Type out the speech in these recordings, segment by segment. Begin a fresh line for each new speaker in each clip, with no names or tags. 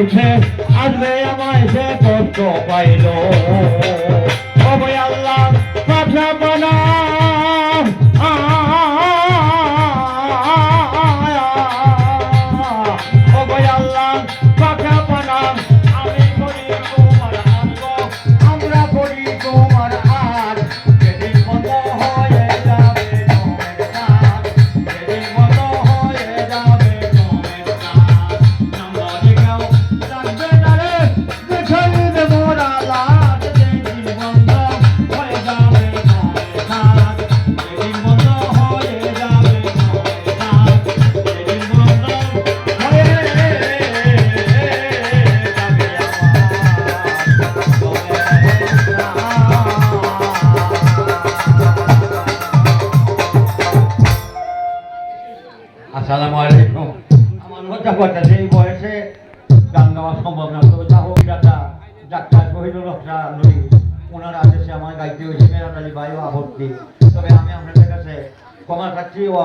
দেখছে আসবে আমায় সে কষ্ট পাইল। আসসালামু আলাইকুম। আমার মজা কথা এই বয়সে গান গাওয়া সম্ভব না। তবে জাহবি দাদা ডাক্তার শহীদুল হকরা নদী ওনার আদেশে আমার গাইতে হয়েছে মেরাত আলী ভাই আবর্তি তবে আমি আপনাদের কাছে ক্ষমা চাচ্ছি ও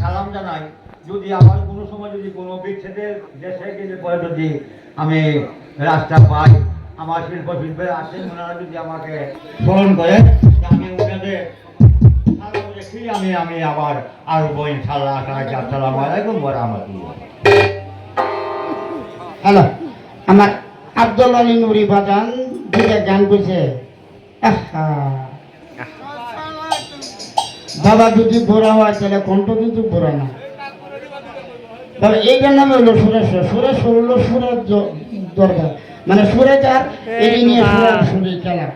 সালাম জানাই। যদি আবার কোনো সময় যদি কোনো বিচ্ছেদের দেশে গেলে পরে যদি আমি রাস্তা পাই, আমার শিল্প শিল্পে আসেন ওনারা যদি আমাকে স্মরণ করে আমি আমি আমি আবার আসব
হ্যালো, আমার আব্দুল আলী নুরি বাজান দুইটা গান বুঝে বাবা যদি বোরা হয়, তাহলে কণ্ঠ কিন্তু বোরা না। তবে এইটার নামে হলো সুরেশ্বর সুরেশ্বর হলো সুরের দরকার মানে সুরে যার এই নিয়ে সুরের সুরে খেলা।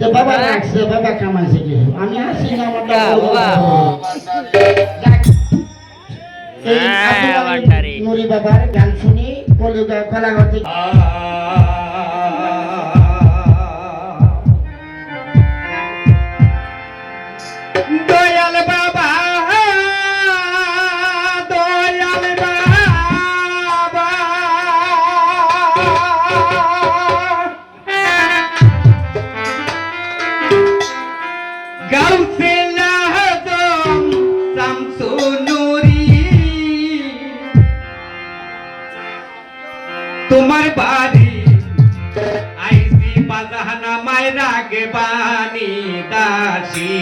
তো বাবা রাখছে বাবা কামাইছে কিছু আমি আসি না আমার আলী নুরি বাবার গান শুনি কলিকা কলাঘর
তোমার বাড়ি আইসি পাজাহানা মায়রা গে বানি দাসী।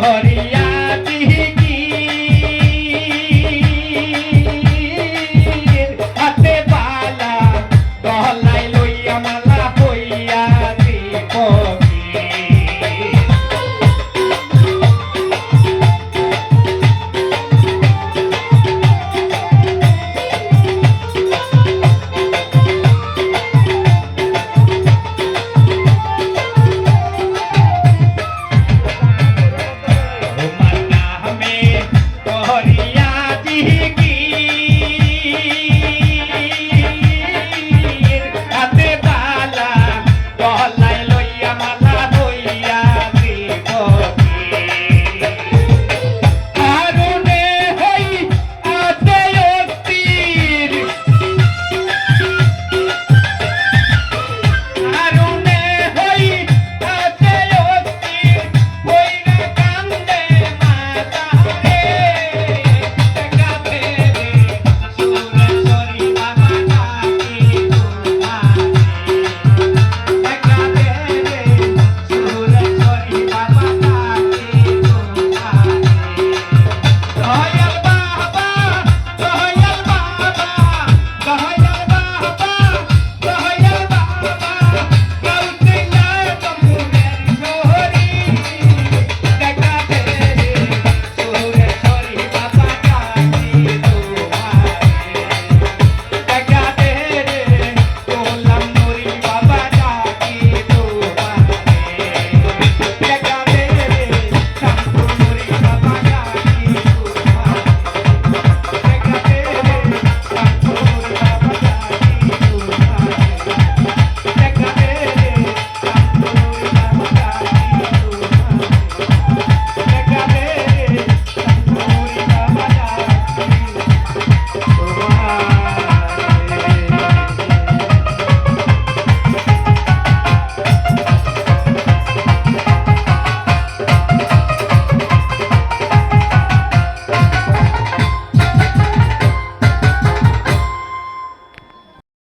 Honey.